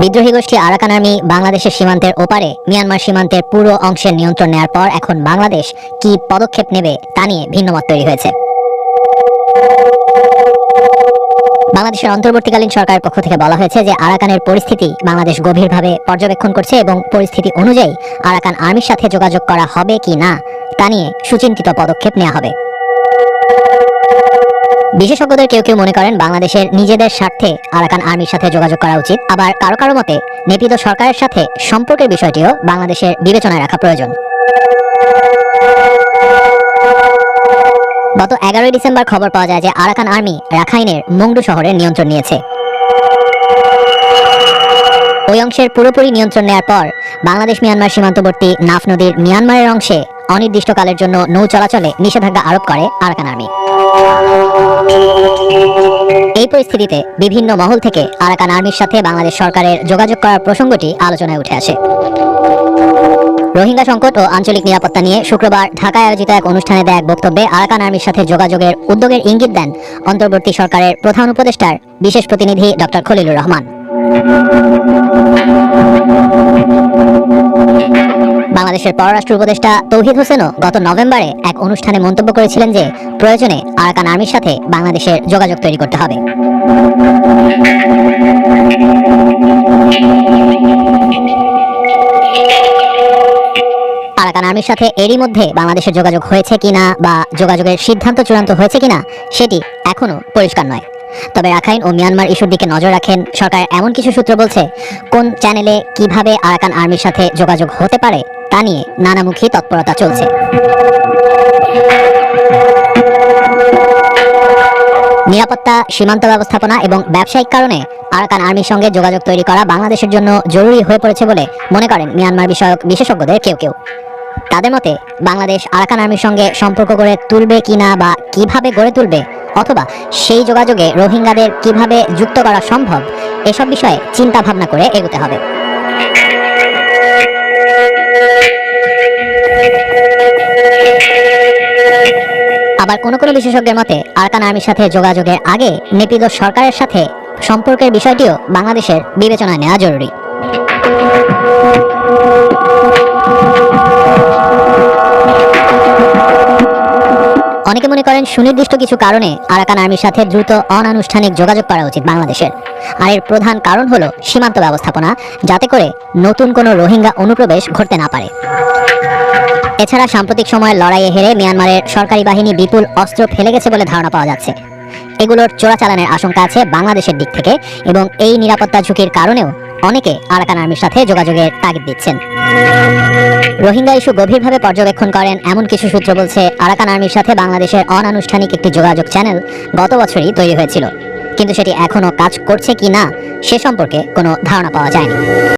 বিদ্রোহী গোষ্ঠী Arakan army বাংলাদেশের সীমান্তের ওপারে, মিয়ানমার সীমান্তের পুরো অংশের নিয়ন্ত্রণ নেওয়ার পর এখন বাংলাদেশ কি পদক্ষেপ নেবে তা নিয়ে ভিন্নমত তৈরি হয়েছে। বাংলাদেশের অন্তর্বর্তীকালীন সরকারের পক্ষ থেকে বলা হয়েছে যে আরাকানের পরিস্থিতি বাংলাদেশ গভীরভাবে পর্যবেক্ষণ করছে এবং পরিস্থিতি অনুযায়ী আরাকান আর্মির সাথে যোগাযোগ করা হবে কি না তা নিয়ে সুচিন্তিত পদক্ষেপ নেওয়া হবে। বিশেষজ্ঞদের কেউ কেউ মনে করেন বাংলাদেশের নিজেদের স্বার্থে আরাকান আর্মির সাথে যোগাযোগ করা উচিত। আবার কারও কারও মতে নেপিত সরকারের সাথে সম্পর্কের বিষয়টিও বাংলাদেশের বিবেচনায় রাখা প্রয়োজন। গত এগারোই ডিসেম্বর খবর পাওয়া যায় যে আরাকান আর্মি রাখাইনের মংডু শহরের নিয়ন্ত্রণ নিয়েছে। ওই অংশের পুরোপুরি নিয়ন্ত্রণ নেওয়ার পর বাংলাদেশ মিয়ানমার সীমান্তবর্তী নাফ নদীর মিয়ানমারের অংশে অনির্দিষ্টকালের জন্য নৌ চলাচলে নিষেধাজ্ঞা আরোপ করে আরাকান আর্মি। এই পরিস্থিতিতে বিভিন্ন মহল থেকে আরাকান আর্মির সাথে বাংলাদেশ সরকারের যোগাযোগ করার প্রসঙ্গটি আলোচনায় উঠে আসে। রোহিঙ্গা সংকট ও আঞ্চলিক নিরাপত্তা নিয়ে শুক্রবার ঢাকায় আয়োজিত এক অনুষ্ঠানে দেয় এক বক্তব্যে আরাকান আর্মির সাথে যোগাযোগের উদ্যোগের ইঙ্গিত দেন অন্তর্বর্তী সরকারের প্রধান উপদেষ্টার বিশেষ প্রতিনিধি ডক্টর খলিলুর রহমান। বাংলাদেশের পররাষ্ট্র উপদেষ্টা তৌহিদ হোসেনও গত নভেম্বরে এক অনুষ্ঠানে মন্তব্য করেছিলেন যে, প্রয়োজনে আরাকান আর্মির সাথে বাংলাদেশের যোগাযোগ তৈরি করতে হবে। আরাকান আর্মির সাথে এরই মধ্যে বাংলাদেশের যোগাযোগ হয়েছে কিনা বা যোগাযোগের সিদ্ধান্ত চূড়ান্ত হয়েছে কিনা, সেটি এখনও পরিষ্কার নয়। তবে রাখাইন ও মিয়ানমার ইস্যুর দিকে নজর রাখেন, সরকার এমন কিছু সূত্র বলছে, কোন চ্যানেলে কীভাবে আরাকান আর্মির সাথে যোগাযোগ হতে পারে তা নিয়ে নানামুখী তৎপরতা চলছে। নিরাপত্তা, সীমান্ত ব্যবস্থাপনা এবং ব্যবসায়িক কারণে আরাকান আর্মির সঙ্গে যোগাযোগ তৈরি করা বাংলাদেশের জন্য জরুরি হয়ে পড়েছে বলে মনে করেন মিয়ানমার বিষয়ক বিশেষজ্ঞদের কেউ কেউ। তাদের মতে, বাংলাদেশ আরাকান আর্মির সঙ্গে সম্পর্ক গড়ে তুলবে কিনা বা কীভাবে গড়ে তুলবে অথবা সেই যোগাযোগে রোহিঙ্গাদের কীভাবে যুক্ত করা সম্ভব, এসব বিষয়ে চিন্তা ভাবনা করে এগোতে হবে। আবার কোনো কোনো বিশেষজ্ঞের মতে, আরাকান আর্মির সাথে যোগাযোগের আগে নেপিদ সরকারের সাথে সম্পর্কের বিষয়টিও বাংলাদেশের বিবেচনায় নেওয়া জরুরি। করেন সুনির্দিষ্ট কিছু কারণে আরাকান আর্মির সাথে দ্রুত অনানুষ্ঠানিক যোগাযোগ করা উচিত বাংলাদেশের। আর এর প্রধান কারণ হলো সীমান্ত ব্যবস্থাপনা, যাতে করে নতুন কোনো রোহিঙ্গা অনুপ্রবেশ ঘটতে না পারে। এছাড়া সাম্প্রতিক সময়ের লড়াইয়ে হেরে মিয়ানমারের সরকারি বাহিনী বিপুল অস্ত্র ফেলে গেছে বলে ধারণা পাওয়া যাচ্ছে। এগুলোর চোরাচালানের আশঙ্কা আছে বাংলাদেশের দিক থেকে এবং এই নিরাপত্তা ঝুঁকির কারণেও অনেকে আরাকান আর্মির সাথে যোগাযোগের তাগিদ দিচ্ছেন। রোহিঙ্গা ইস্যু গভীরভাবে পর্যবেক্ষণ করেন, এমন কিছু সূত্র বলছে, আরাকান আর্মির সাথে বাংলাদেশের অনানুষ্ঠানিক একটি যোগাযোগ চ্যানেল গত বছরই তৈরি হয়েছিল। কিন্তু সেটি এখনও কাজ করছে কি না, সে সম্পর্কে কোনো ধারণা পাওয়া যায়নি।